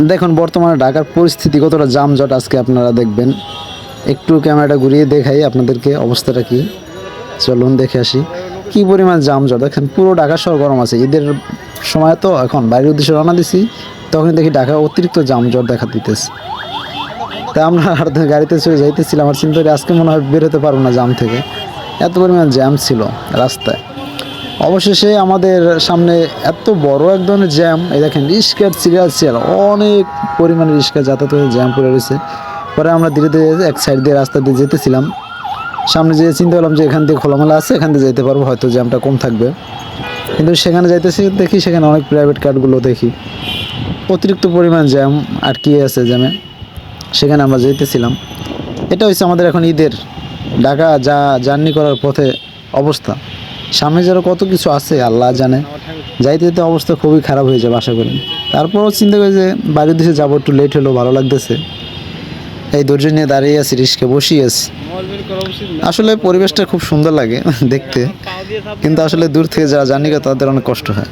দেখুন, বর্তমানে ঢাকার পরিস্থিতি কতটা জামজট আজকে আপনারা দেখবেন। একটু ক্যামেরাটা ঘুরিয়ে দেখাই আপনাদেরকে অবস্থাটা কি। চলুন দেখে আসি। কি পরিমাণ জামজট? দেখেন, পুরো ঢাকা শহর গরম আছে। ঈদের সময় তো এখন বাইরের উদ্দেশ্যে রওনা দিছি তখন দেখি ঢাকা অতিরিক্ত জামজট দেখা দিতেছে। তা আমরা আর গাড়িতে চলে যাইতেছিলাম আমার চিন্তা আজকে মনে হয় বেরোতে পারব না জাম থেকে। এত পরিমাণ জ্যাম ছিল রাস্তায়। অবশেষে আমাদের সামনে এত বড় এক ধরনের জ্যাম এই দেখেন রিস্কার সিরিয়াল সিরিয়াল অনেক পরিমাণে রিস্কা যাতায়াত হয়ে জ্যাম পড়ে রয়েছে। পরে আমরা ধীরে ধীরে এক সাইড দিয়ে রাস্তা দিয়ে যেতেছিলাম। সামনে যেয়ে চিন্তা করলাম যে এখান থেকে খোলামেলা আছে, এখান থেকে যেতে পারব, হয়তো জ্যামটা কম থাকবে। কিন্তু সেখানে যাইতেছি, দেখি সেখানে অনেক প্রাইভেট কারগুলো দেখি। অতিরিক্ত পরিমাণ জ্যাম আটকিয়ে আছে জ্যামে সেখানে আমরা যেতেছিলাম। এটা হচ্ছে আমাদের এখন ঈদের ঢাকা যা জার্নি করার পথে অবস্থা। সামনে যারা কত কিছু আছে, আল্লাহ জানে। যাইতে যেতে অবস্থা খুবই খারাপ হয়ে যাবে, আশা করি। তারপরও চিন্তা করি যে বাইরের দেশে যাব, একটু লেট হলো ভালো লাগতেছে। এই ধৈর্য নিয়ে দাঁড়িয়ে আছি, রিস্কে বসিয়ে আছি। আসলে পরিবেশটা খুব সুন্দর লাগে দেখতে। কিন্তু আসলে দূর থেকে যারা জানি তাদের অনেক কষ্ট হয়।